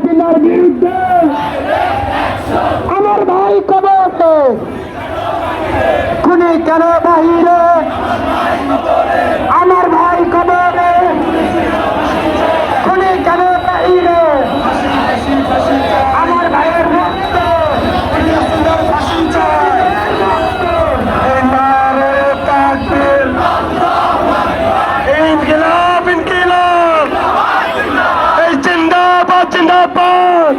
হাসিনার বিরুদ্ধে। আমার ভাই কবরে খুনি কেন বাহিরে? জিন্দাবাদ